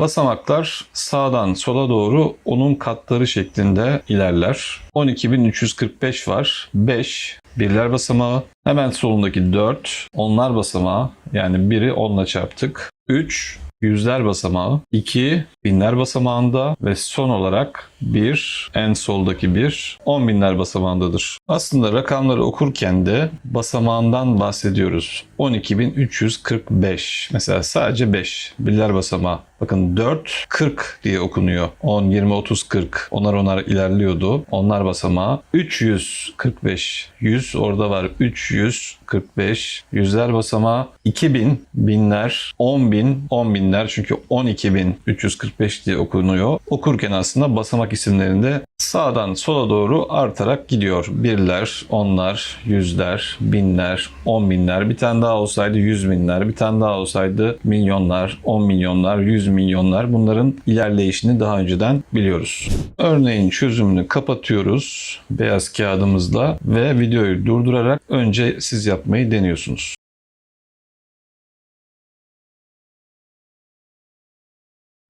Basamaklar sağdan sola doğru onun katları şeklinde ilerler. 12.345 var. 5 birler basamağı. Hemen solundaki 4 onlar basamağı. Yani biri 10'la çarptık. 3 yüzler basamağı, 2 binler basamağında ve son olarak 1 en soldaki 1 10 binler basamağındadır. Aslında rakamları okurken de basamağından bahsediyoruz. 12.345 mesela sadece 5 birler basamağı. Bakın 4 40 diye okunuyor. 10 20 30 40 onar onar ilerliyordu. Onlar basamağı 345 100 orada var 345 yüzler basamağı 2000 binler 10 bin 10 binler çünkü 12.345 diye okunuyor. Okurken aslında basamak isimlerinde sağdan sola doğru artarak gidiyor. Birler, onlar, yüzler, binler, on binler. Bir tane daha olsaydı yüz binler. Bir tane daha olsaydı milyonlar, on milyonlar, yüz milyonlar. Bunların ilerleyişini daha önceden biliyoruz. Örneğin çözümünü kapatıyoruz beyaz kağıdımızla ve videoyu durdurarak önce siz yapmayı deniyorsunuz.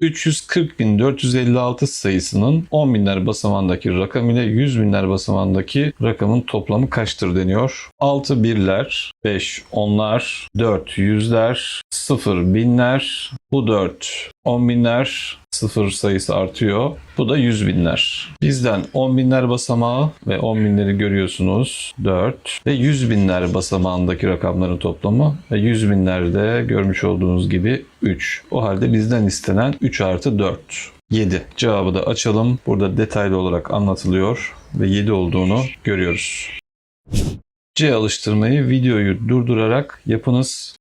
...340.456 sayısının 10 binler basamağındaki rakam ile 100 binler basamağındaki rakamın toplamı kaçtır deniyor. 6 birler, 5 onlar, 4 yüzler, 0 binler, bu 4 10 binler, 0 sayısı artıyor. Bu da 100 binler. Bizden 10 binler basamağı ve 10 binleri görüyorsunuz 4 ve 100 binler basamağındaki rakamların toplamı ve 100 binlerde görmüş olduğunuz gibi 3. O halde bizden istenen 3 artı 4. 7. Cevabı da açalım. Burada detaylı olarak anlatılıyor ve 7 olduğunu görüyoruz. C alıştırmayı videoyu durdurarak yapınız.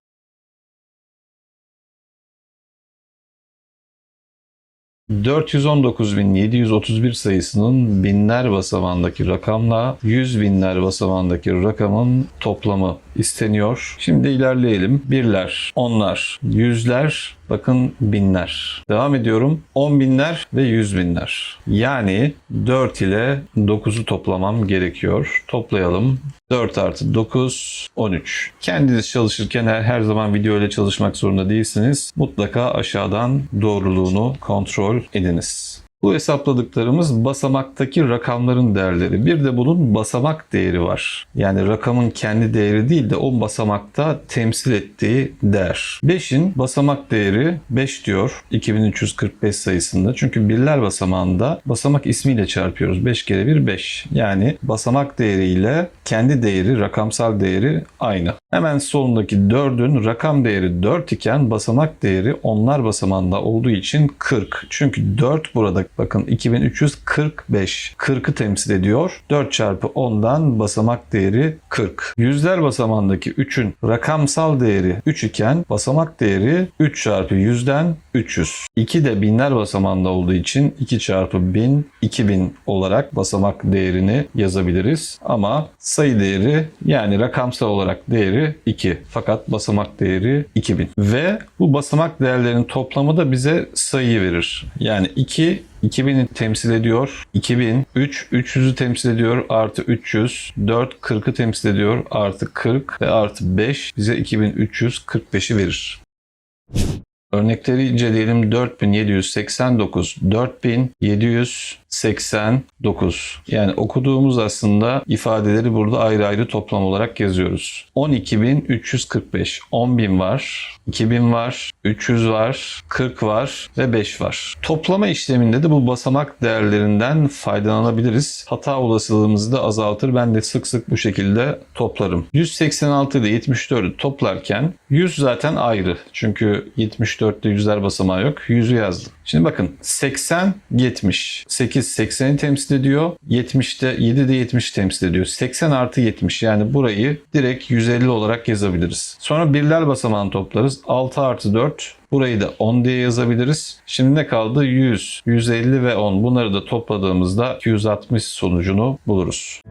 ...419.731 sayısının binler basamağındaki rakamla 100 binler basamağındaki rakamın toplamı isteniyor. Şimdi ilerleyelim. Birler, onlar, yüzler, bakın binler. Devam ediyorum. 10 binler ve 100 binler. Yani 4 ile 9'u toplamam gerekiyor. Toplayalım. 4 artı 9, 13. Kendiniz çalışırken her, her zaman video ile çalışmak zorunda değilsiniz. Mutlaka aşağıdan doğruluğunu kontrol ediniz. Bu hesapladıklarımız basamaktaki rakamların değerleri. Bir de bunun basamak değeri var. Yani rakamın kendi değeri değil de o basamakta temsil ettiği değer. 5'in basamak değeri 5 diyor 2345 sayısında. Çünkü birler basamağında basamak ismiyle çarpıyoruz. 5 kere 1 5. Yani basamak değeriyle kendi değeri, rakamsal değeri aynı. Hemen solundaki 4'ün rakam değeri 4 iken basamak değeri onlar basamağında olduğu için 40. Çünkü 4 burada bakın 2345. 40'ı temsil ediyor. 4 çarpı 10'dan basamak değeri 40. Yüzler basamağındaki 3'ün rakamsal değeri 3 iken basamak değeri 3 çarpı 100'den 300. 2 de binler basamağında olduğu için 2 çarpı 1000 2000 olarak basamak değerini yazabiliriz. Ama sayı değeri yani rakamsal olarak değeri 2. Fakat basamak değeri 2000. Ve bu basamak değerlerinin toplamı da bize sayıyı verir. Yani 2 2000'i temsil ediyor. 2000, 3, 300'ü temsil ediyor. Artı 300, 4, 40'ı temsil ediyor. Artı 40 ve artı 5 bize 2345'i verir. Örnekleri inceleyelim. 4789, 4789. Yani okuduğumuz aslında ifadeleri burada ayrı ayrı toplam olarak yazıyoruz. 12345, 10000 var, 2000 var, 300 var, 40 var ve 5 var. Toplama işleminde de bu basamak değerlerinden faydalanabiliriz. Hata olasılığımızı da azaltır. Ben de sık sık bu şekilde toplarım. 186 ile 74'ü toplarken 100 zaten ayrı. Çünkü 74'te yüzler basamağı yok. 100'ü yazdım. Şimdi bakın 80, 70. 8 80'i temsil ediyor. 70'te 7 de 70 temsil ediyor. 80 artı 70 yani burayı direkt 150 olarak yazabiliriz. Sonra birler basamağını toplarız. 6 artı 4 Burayı da 10 diye yazabiliriz. Şimdi ne kaldı? 100, 150 ve 10. Bunları da topladığımızda 260 sonucunu buluruz.